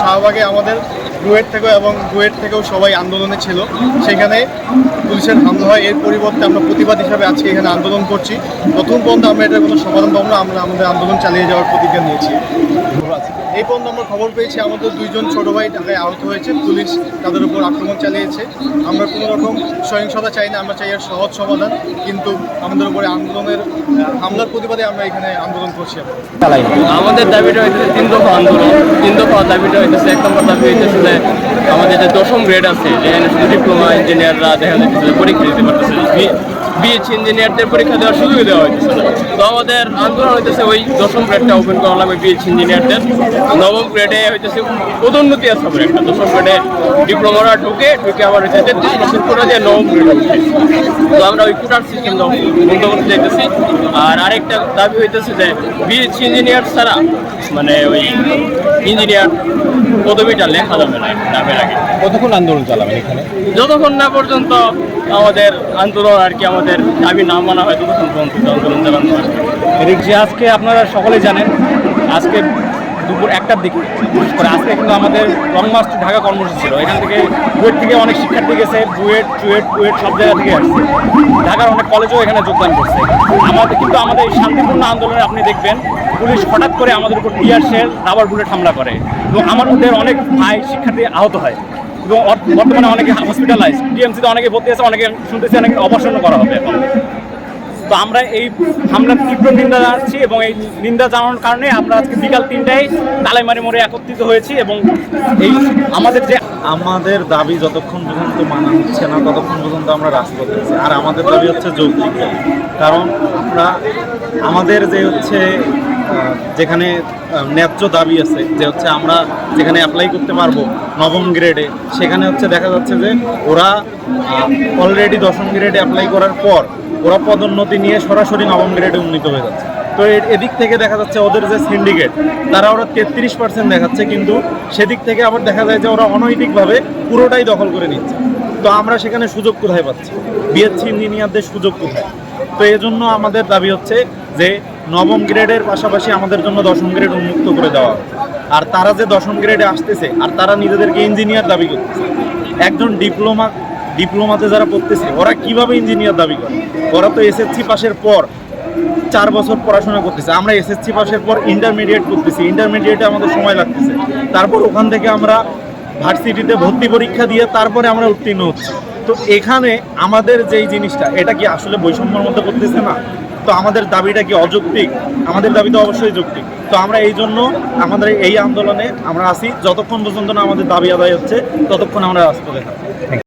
শাহবাগে আমাদের গুয়েট থেকেও এবং গুয়েট থেকেও সবাই আন্দোলনে ছিল। সেখানে পুলিশের হামলা হয়। এর পরিবর্তে আমরা প্রতিবাদ হিসাবে আজকে এখানে আন্দোলন করছি। প্রথম পর্যন্ত আমরা এটার কোনো সমাধান পাবো না। আমরা আমাদের আন্দোলন চালিয়ে যাওয়ার প্রতিজ্ঞা নিয়েছি। এই পর্যন্ত আমরা খবর পেয়েছি, আমাদের দুইজন ছোট ভাই ঢাকায় আহত হয়েছে, পুলিশ তাদের উপর আক্রমণ চালিয়েছে। আমরা কোনো রকম সহিংসতা চাই না, আমরা চাই এর সহজ সমাধান, কিন্তু আমাদের উপরে আন্দোলনের হামলার প্রতিবাদে আমরা এখানে আন্দোলন করছি আমাদের দাবিটা হইতেছে তিন দফা আন্দোলন। তিন দফা দাবিটা হইতেছে, এক নম্বর দাবি হইতেছে যে আমাদের যে দশম গ্রেড আছে শুধু ডিপ্লোমা ইঞ্জিনিয়াররা দেখা যাচ্ছে পরীক্ষা দিতে পারতেছে। বিএসসি ইঞ্জিনিয়ারদের পরীক্ষা দেওয়ার সুযোগ দেওয়া না তো আমাদের আন্দোলন হইতেছে ওই দশম গ্রেডটা ওপেন করা লাগবে বিএসসি ইঞ্জিনিয়ারদের নবম গ্রেডে হইতেছে পদোন্নতি আছে আবার একটা। দশম গ্রেডে ডিপ্লোমারা ঢুকে ঢুকে আমার হচ্ছে তেত্রিশ বছর করে যে নবম গ্রেডে উঠে। তো আমরা ওই কোটার সিস্টেম বন্ধ করতে চাইতেছি আর আরেকটা দাবি হইতেছে যে বিএসসি ইঞ্জিনিয়ার ছাড়া মানে ওই ইঞ্জিনিয়ার পদবিটা লেখা যাবে না নামের আগে। কতক্ষণ আন্দোলন চালাবেন এখানে? যতক্ষণ না পর্যন্ত আমাদের আন্দোলন আর কি আমাদের দাবি না মানা হয় ততক্ষণ পর্যন্ত আন্দোলন চালানো হয়। যে আজকে আপনারা সকলেই জানেন, আজকে দুপুর একটার দিকে আজকে কিন্তু আমাদের লং মার্চ ঢাকা কর্মসূচি ছিল। এখান থেকে বুয়েট থেকে অনেক শিক্ষার্থী গেছে, বুয়েট, চুয়েট, বুয়েট সব জায়গা থেকে আসছে। ঢাকার অনেক কলেজেও এখানে যোগদান করছে। আমাদের কিন্তু আমাদের এই শান্তিপূর্ণ আন্দোলনে আপনি দেখবেন, পুলিশ হঠাৎ করে আমাদের উপর টিয়ার শেল, রাবার বুলেট হামলা করে। এবং মধ্যে অনেক ভাই শিক্ষার্থী আহত হয়। এবং বর্তমানে অনেকে হসপিটালাইজ ডিএমসিতে অনেকে ভর্তি আছে অনেকে শুনতেছি অনেকে অপারেশন করা হবে। এখন তো আমরা এই হামলার তীব্র নিন্দা জানাচ্ছি এবং এই নিন্দা জানানোর কারণে আমরা আজকে বিকাল তিনটায় তালাইমারি মোড়ে একত্রিত হয়েছি এবং এই আমাদের যে আমাদের দাবি যতক্ষণ পর্যন্ত মানা হচ্ছে না, ততক্ষণ পর্যন্ত আমরা রাজপথে আছি। আর আমাদের দাবি হচ্ছে যৌক্তিক কারণ আমরা, আমাদের যে হচ্ছে যেখানে ন্যায্য দাবি আছে যে হচ্ছে আমরা যেখানে অ্যাপ্লাই করতে পারব নবম গ্রেডে সেখানে হচ্ছে দেখা যাচ্ছে যে ওরা অলরেডি দশম গ্রেডে অ্যাপ্লাই করার পর ওরা পদোন্নতি নিয়ে সরাসরি নবম গ্রেডে উন্নীত হয়ে যাচ্ছে। তো এদিক থেকে দেখা যাচ্ছে ওদের যে সিন্ডিকেট তারা ওরা তেত্রিশ পার্সেন্ট দেখাচ্ছে, কিন্তু সেদিক থেকে আবার দেখা যায় যে ওরা অনৈতিকভাবে পুরোটাই দখল করে নিচ্ছে। তো আমরা সেখানে সুযোগ কোথায় পাচ্ছি? বিএসসি ইঞ্জিনিয়ারদের সুযোগ কোথায়? তো এজন্য আমাদের দাবি হচ্ছে যে নবম গ্রেডের পাশাপাশি আমাদের জন্য দশম গ্রেড উন্মুক্ত করে দেওয়া। আর তারা যে দশম গ্রেডে আসতেছে, আর তারা নিজেদেরকে ইঞ্জিনিয়ার দাবি করতেছে। একজন ডিপ্লোমা ডিপ্লোমাতে যারা পড়তেছে, ওরা কীভাবে ইঞ্জিনিয়ার দাবি করে? ওরা তো এসএসসি পাশের পর চার বছর পড়াশোনা করতেছে। আমরা এসএসসি পাশের পর ইন্টারমিডিয়েট করতেছি। ইন্টারমিডিয়েটে আমাদের সময় লাগতেছে। তারপর ওখান থেকে আমরা ভার্সিটিতে ভর্তি পরীক্ষা দিয়ে তারপরে আমরা উত্তীর্ণ হচ্ছি। তো এখানে আমাদের যেই জিনিসটা, এটা কি আসলে বৈষম্যের মধ্যে করতেছে না? তো আমাদের দাবিটা কি অযৌক্তিক? আমাদের দাবি তো অবশ্যই যৌক্তিক। তো আমরা এই জন্য আমাদের এই আন্দোলনে আমরা আসি যতক্ষণ পর্যন্ত না আমাদের দাবি আদায় হচ্ছে, ততক্ষণ আমরা রাজপথে থাকব।